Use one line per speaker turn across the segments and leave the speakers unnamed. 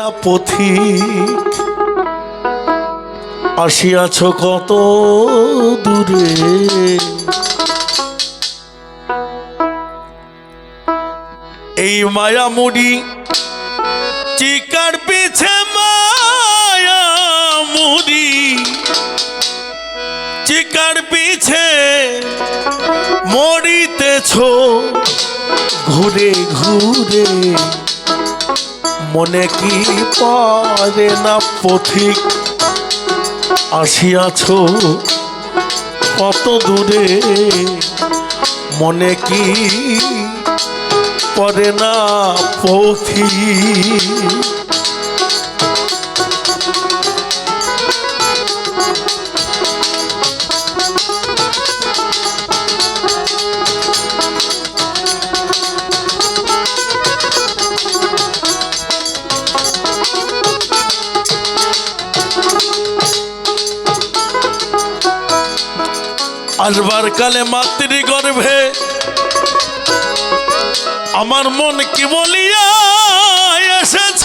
না পথিক, আসিয়াছ কত দূরে। এই মায়ামুড়ি চিকার পিছে মায়ামুড়ি চিকার পিছে মরিতেছ, ঘুরে ঘুরে। মনে কি পারে না পথিক? আসিয়াছ কত দূরে? মনে কি পরে না পথিক? আসবার কালে মাতৃ গর্ভে আমার মন কি বলিয়া এসেছ?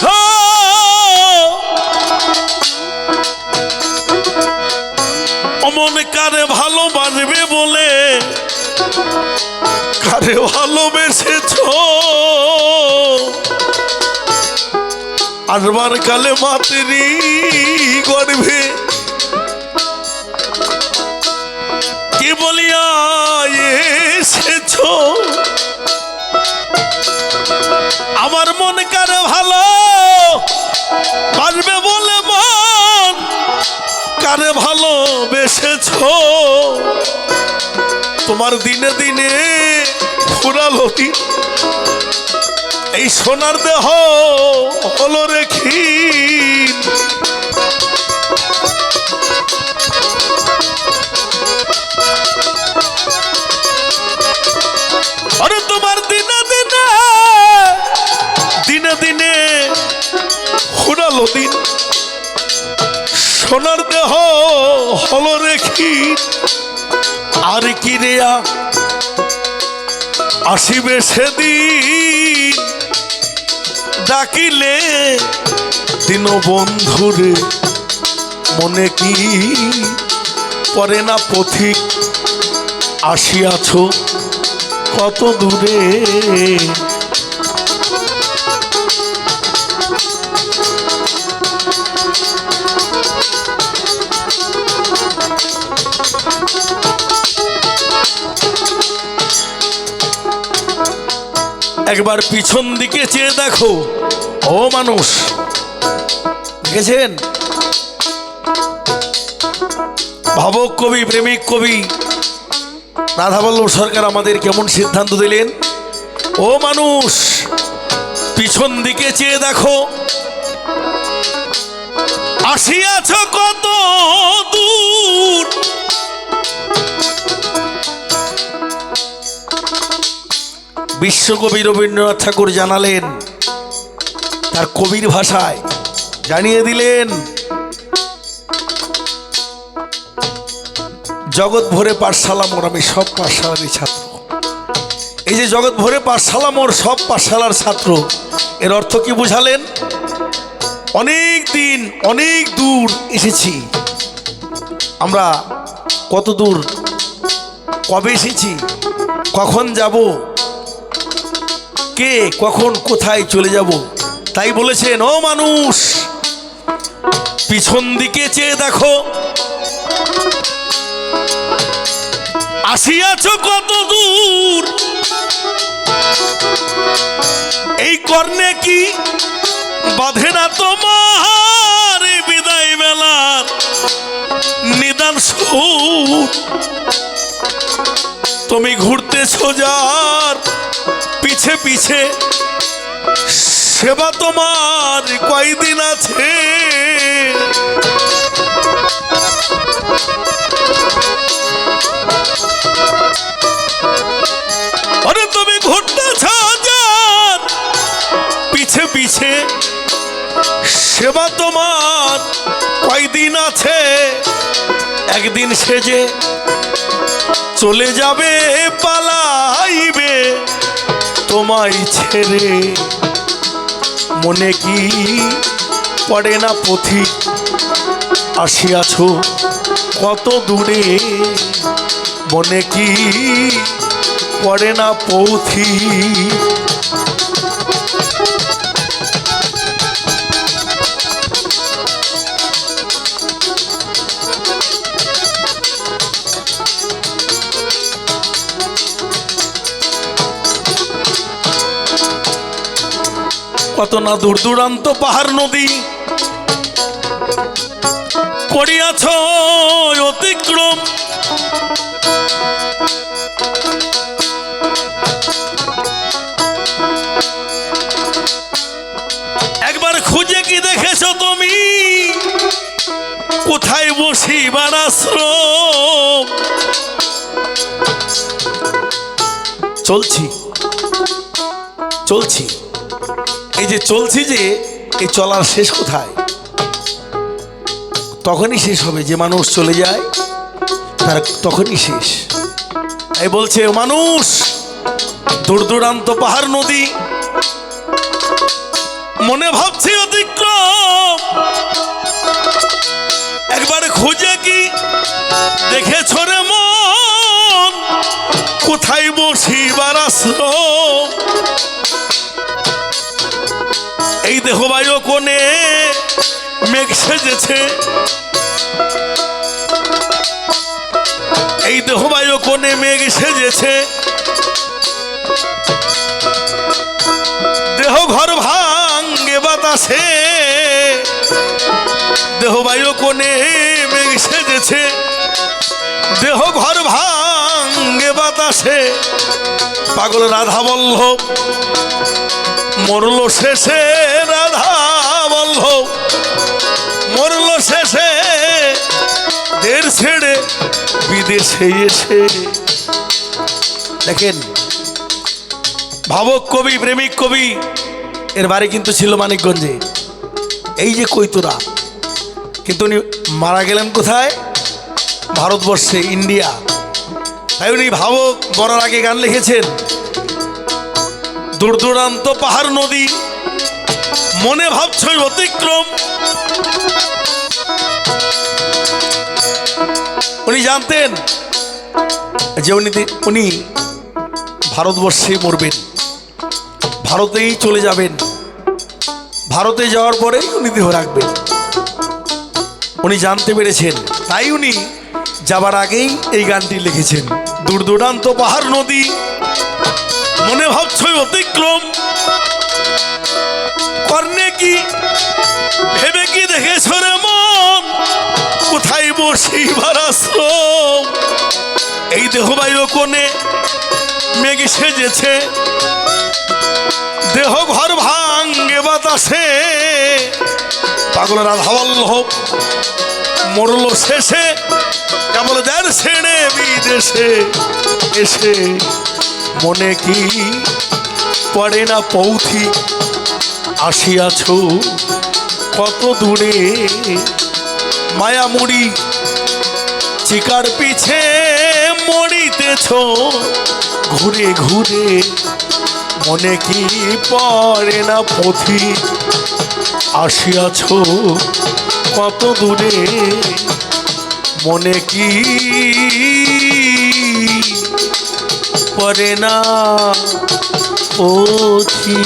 অমন কারে ভালোবাসবে বলে কারে ভালোবেসেছ? আসবার কালে মাতৃ গর্ভে কি বলিয়া আমার মন কার ভালো? বাসবে বলে মন। কারে ভালো বেসেছ তোমার দিনে দিনে ফুরালো এই সোনার দেহ হলো রেখি ফুরালো দিন সোনার দেহ হলো রেখি। আর কি রেয়া? আসিবে সেদিন। ডাকিলে দিন বন্ধুরে, মনে কি পরে না পথিক? আসিয়াছ কত দূরে? একবার পিছন দিকে চেয়ে দেখো। ও মানুষ, দেখেছেন? ভাবক কবি, প্রেমিক কবি, রাধাবল্লভ সরকার আমাদের কেমন সিদ্ধান্ত দিলেন? ও মানুষ, পিছন দিকে চেয়ে দেখো। আসিয়াছ কত দূর? বিশ্বকবি রবীন্দ্রনাথ ঠাকুর জানালেন, তার কবির ভাষায় জানিয়ে দিলেন, জগৎ ভরে পাঠশালা মোর, আমি সব পাঠশালারই ছাত্র। এই যে জগৎ ভরে পাঠশালা মোর, সব পাঠশালার ছাত্র, এর অর্থ কি বুঝালেন? অনেক দিন, অনেক দূর এসেছি। আমরা কত দূর, কবে এসেছি, কখন যাব কে, কখন, কোথায় চলে যাব? তাই বলেছেন, ও মানুষ, পিছন দিকে চেয়ে দেখো। আসিয়াছ কত দূর? এই কর্ণে কি বাঁধে না তোমার বিদায় বেলার নিদান সুর? তুমি ঘুরতেছ যার পিছে পিছে সেবা তোমার কয়দিন আছে? আরে তুমি ঘুরতেছ যার পিছে পিছে সেবা তোমার কয়দিন আছে? একদিন সেজে চলে যাবে, পালাইবে। তোমায় ছেড়ে মনে কি পড়ে না পথি আসিয়াছ কত দূরে? মনে কি পড়ে না পৌথি কত না দূর দূরান্ত পাহাড় নদী। করিয়াছ অতিক্রম। একবার খুঁজে কি দেখেছ তুমি? কোথায় বসিবার আশ্রম? চলছি। চলছি। এই যে চলছি যে, এই চলার শেষ কোথায়? তখনই শেষ হবে, যে মানুষ চলে যায়, তার তখনই শেষ। তাই বলছে, মানুষ দূর দূরান্ত পাহাড় নদী, মনে ভাবছি অতিক্রম। একবার খুঁজে কি দেখেছ এই দেহ বায়ু কোণে মেঘ সেজেছে। এই দেহ বায়ু কোণে মেঘ সেজেছে। দেহ ঘর ভাঙ্গে বাতাসে। দেহ বায়ু কোণে মেঘ সেজেছে দেহ ঘর ভাঙ্গে বাতাসে। পাগল রাধা বল্লভ, মরল শেষে রাধা বল্লভ, মরল শেষে দের ছেড়ে বিদেশে এসে। দেখেন, ভাবক কবি, প্রেমিক কবি, এর বাড়ি কিন্তু ছিল মানিকগঞ্জে। এই যে কৈতুরা কিন্তু উনি মারা গেলেন কোথায়? ভারতবর্ষে, ইন্ডিয়া। তাই উনি ভাবক, মরার আগে গান লিখেছেন। দূর দূরান্ত পাহাড় নদী, মনে ভাবছই অতিক্রম। উনি জানতেন যে উনি উনি ভারতবর্ষেই মরবেন। ভারতেই চলে যাবেন। ভারতে যাওয়ার পরেই উনি দেহ রাখবেন। উনি জানতে পেরেছেন। তাই উনি যাবার আগেই এই গানটি লিখেছেন। দূর দূরান্ত পাহাড় নদী, মনে ভাবছই অতিক্রম। কর্ণে কি, ভেবে কি দেখেছ রে মন? কোথায় বসিবার আশ্রম? এই দেহ দেহবায়ু কোণে মেঘ সেজেছে। দেহ ঘর ভাঙ্গে বাতাসে। পাগল রাধাবল্লভ মরল শেষে কেবল যার ছেড়ে বিদেশে এসে মনে কি পড়ে না পৌথি আসিয়াছ? কত দূরে মায়ামুড়ি চিকার পিছে মরিতেছ? ঘুরে ঘুরে মনে কি পড়ে না পথি আসিয়াছ কত দূরে? মনে কি পরে না? পথি